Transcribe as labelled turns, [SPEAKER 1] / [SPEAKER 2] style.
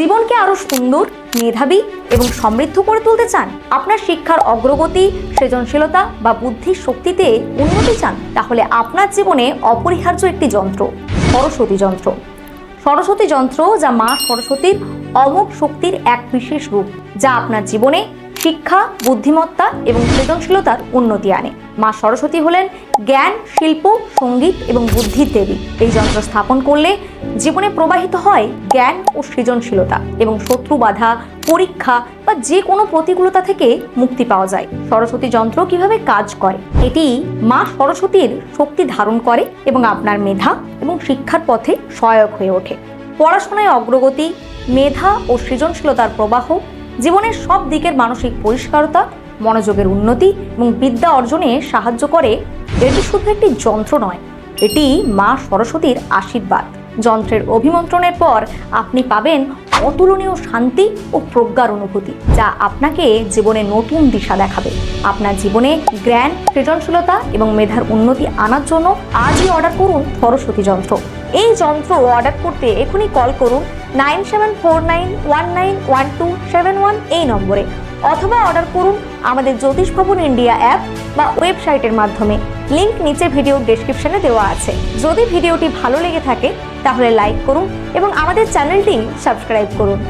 [SPEAKER 1] জীবনকে আরও সুন্দর, মেধাবী এবং সমৃদ্ধ করে তুলতে চান, আপনার শিক্ষার অগ্রগতি, সৃজনশীলতা বা বুদ্ধির শক্তিতে উন্নতি চান, তাহলে আপনার জীবনে অপরিহার্য একটি যন্ত্র, সরস্বতী যন্ত্র। সরস্বতী যন্ত্র যা মা সরস্বতীর অমোঘ শক্তির এক বিশেষ রূপ, যা আপনার জীবনে শিক্ষা, বুদ্ধিমত্তা এবং সৃজনশীলতার উন্নতি আনে। মা সরস্বতী হলেন জ্ঞান, শিল্প, সংগীত এবং বুদ্ধির দেবী। এই যন্ত্র স্থাপন করলে জীবনে প্রবাহিত হয় জ্ঞান ও সৃজনশীলতা এবং শত্রু বাধা, পরীক্ষা বা যে কোনো প্রতিকূলতা থেকে মুক্তি পাওয়া যায়। সরস্বতী যন্ত্র কীভাবে কাজ করে? এটি মা সরস্বতীর শক্তি ধারণ করে এবং আপনার মেধা এবং শিক্ষার পথে সহায়ক হয়ে ওঠে। পড়াশোনায় অগ্রগতি, মেধা ও সৃজনশীলতার প্রবাহ, জীবনের সব দিকের মানসিক পরিষ্কারতা, মনোযোগের উন্নতি এবং বিদ্যা অর্জনে সাহায্য করে, এটি শুধু একটি যন্ত্র নয়, এটি মা সরস্বতীর আশীর্বাদ। যন্ত্রের অভিমন্ত্রণের পর আপনি পাবেন অতুলনীয় শান্তি ও প্রজ্ঞার অনুভূতি, যা আপনাকে জীবনে নতুন দিশা দেখাবে। আপনার জীবনে জ্ঞান, সৃজনশীলতা এবং মেধার উন্নতি আনার জন্য আজই অর্ডার করুন সরস্বতী যন্ত্র। এই যন্ত্র অর্ডার করতে এখনই কল করুন nine seven four nine one nine one two seven one এই নম্বরে, অথবা অর্ডার করুন আমাদের জ্যোতিষ ভবন ইন্ডিয়া অ্যাপ বা ওয়েবসাইটের মাধ্যমে। লিংক নিচে ভিডিও ডেসক্রিপশনে দেওয়া আছে। যদি ভিডিওটি ভালো লেগে থাকে, তাহলে লাইক করুন এবং আমাদের চ্যানেলটি সাবস্ক্রাইব করুন।